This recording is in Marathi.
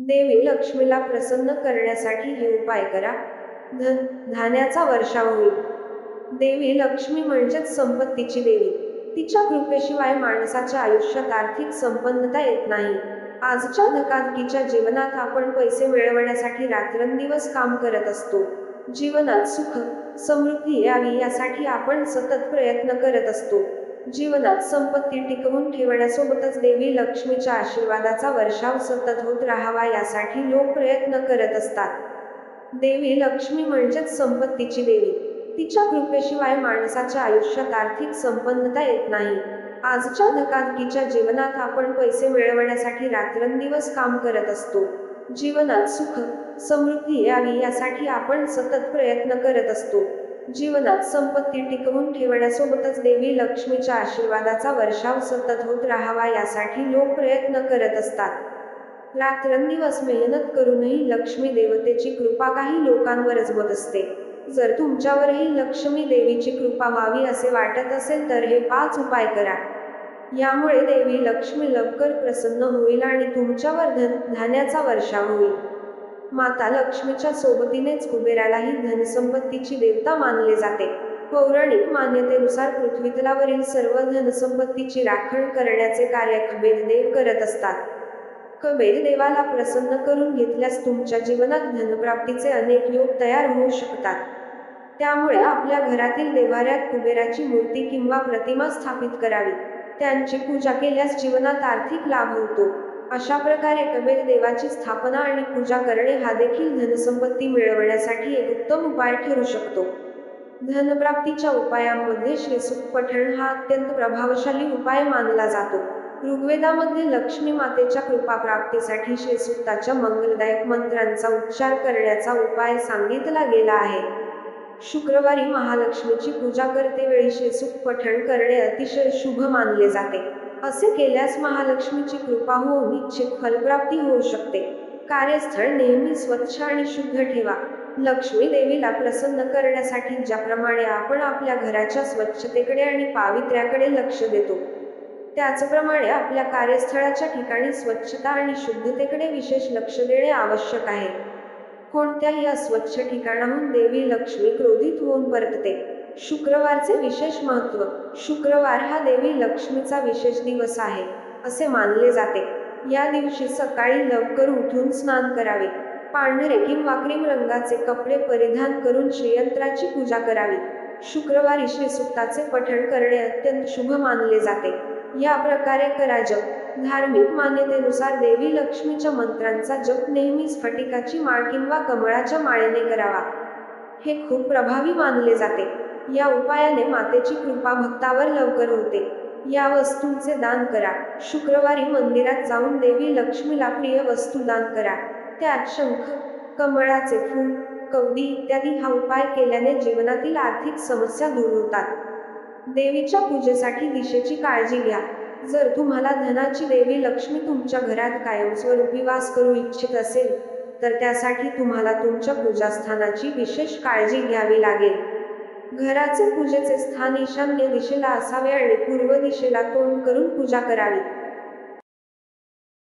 देवी लक्ष्मीला प्रसन्न करण्यासाठी हे उपाय करा. धन धान्याचा वर्षा होईल. देवी लक्ष्मी म्हणजेच संपत्तीची देवी. तिच्या कृपेशिवाय माणसाच्या आयुष्यात आर्थिक संपन्नता येत नाही. आजच्या धकाधकीच्या जीवनात आपण पैसे मिळवण्यासाठी रात्रंदिवस काम करत असतो. जीवनात सुख समृद्धी यावी यासाठी आपण सतत प्रयत्न करत असतो. जीवनात संपत्ती टिकवून ठेवण्यासोबतच देवी लक्ष्मीच्या आशीर्वादाचा वर्षाव सतत होत राहावा यासाठी लोक प्रयत्न करत असतात. देवी लक्ष्मी म्हणजेच संपत्तीची देवी. तिच्या कृपेशिवाय माणसाच्या आयुष्यात आर्थिक संपन्नता येत नाही. आजच्या धकाधकीच्या जीवनात आपण पैसे मिळवण्यासाठी रात्रंदिवस काम करत असतो. जीवनात सुख समृद्धी यावी यासाठी आपण सतत प्रयत्न करत असतो. जीवनात संपत्ती टिकवून ठेवण्यासोबतच देवी लक्ष्मीच्या आशीर्वादाचा वर्षाव सतत होत राहावा यासाठी लोक प्रयत्न करत असतात. रात्रंदिवस मेहनत करूनही लक्ष्मी देवतेची कृपा काही लोकांवरच होत असते. जर तुमच्यावरही लक्ष्मी देवीची कृपा व्हावी असे वाटत असेल तर हे पाच उपाय करा. यामुळे देवी लक्ष्मी लवकर प्रसन्न होईल आणि तुमच्यावर धन धान्याचा वर्षाव होईल. माता लक्ष्मीच्या सोबतीनेच कुबेरालाही धनसंपत्तीची देवता मानले जाते. पौराणिक मान्यतेनुसार पृथ्वीतलावरील सर्व धनसंपत्तीची राखण करण्याचे कार्य कबीर देव करत असतात. कबेर देवाला प्रसन्न करून घेतल्यास तुमच्या जीवनात धनप्राप्तीचे अनेक योग तयार होऊ शकतात. त्यामुळे आपल्या घरातील देवाऱ्यात कुबेराची मूर्ती किंवा प्रतिमा स्थापित करावी. त्यांची पूजा केल्यास जीवनात आर्थिक लाभ होतो. अशा प्रकारे कबीर देवाची स्थापना आणि पूजा करणे हा देखील धनसंपत्ती मिळवण्यासाठी एक उत्तम उपाय ठरू शकतो. धनप्राप्तीच्या उपायांमध्ये श्रीसुख पठण हा अत्यंत प्रभावशाली उपाय मानला जातो. ऋग्वेदामध्ये लक्ष्मी मातेच्या कृपा प्राप्तीसाठी श्रीसुक्ताच्या मंगलदायक मंत्रांचा उच्चार करण्याचा उपाय सांगितला गेला आहे. शुक्रवारी महालक्ष्मीची पूजा करतेवेळी श्रीसुख पठण करणे अतिशय शुभ मानले जाते. असे केल्यास महालक्ष्मीची कृपा होऊन इच्छित फलप्राप्ती होऊ शकते. कार्यस्थळ नेहमी स्वच्छ आणि शुद्ध ठेवा. लक्ष्मी देवीला प्रसन्न करण्यासाठी ज्याप्रमाणे आपण आपल्या घराच्या स्वच्छतेकडे आणि पावित्र्याकडे लक्ष देतो त्याचप्रमाणे आपल्या कार्यस्थळाच्या ठिकाणी स्वच्छता आणि शुद्धतेकडे विशेष लक्ष देणे आवश्यक आहे. कोणत्याही अस्वच्छ ठिकाणाहून देवी लक्ष्मी क्रोधित होऊन परतते. शुक्रवारचे विशेष महत्त्व. शुक्रवार हा देवी लक्ष्मीचा विशेष दिवस आहे असे मानले जाते. या दिवशी सकाळी लवकर उठून स्नान करावे. पांढरे किंवा क्रीम रंगाचे कपडे परिधान करून श्रीयंत्राची पूजा करावी. शुक्रवारी श्रीसुक्ताचे पठण करणे अत्यंत शुभ मानले जाते. या प्रकारे करा जप. धार्मिक मान्यतेनुसार देवी लक्ष्मीच्या मंत्रांचा जप नेहमी स्फटिकाची माळ किंवा कमळाच्या माळेने करावा. हे खूप प्रभावी मानले जाते. या उपायाने मातेची कृपा भक्तावर लवकर होते. या वस्तूंचे दान करा. शुक्रवारी मंदिरात जाऊन देवी लक्ष्मीला प्रिय वस्तू दान करा. त्यात शंख कमळाचे फूल कवडी इत्यादी हा उपाय केल्याने जीवनातील आर्थिक समस्या दूर होतात. देवीच्या पूजेसाठी दिशेची काळजी घ्या. जर तुम्हाला धनाची देवी लक्ष्मी तुमच्या घरात कायमस्वरूपी वास करू इच्छित असेल तर त्यासाठी तुम्हाला तुमच्या पूजास्थानाची विशेष काळजी घ्यावी लागेल. घराचे पूजेचे स्थान ईशान्य दिशेला असावे आणि पूर्व दिशेला तोंड करून पूजा करावी.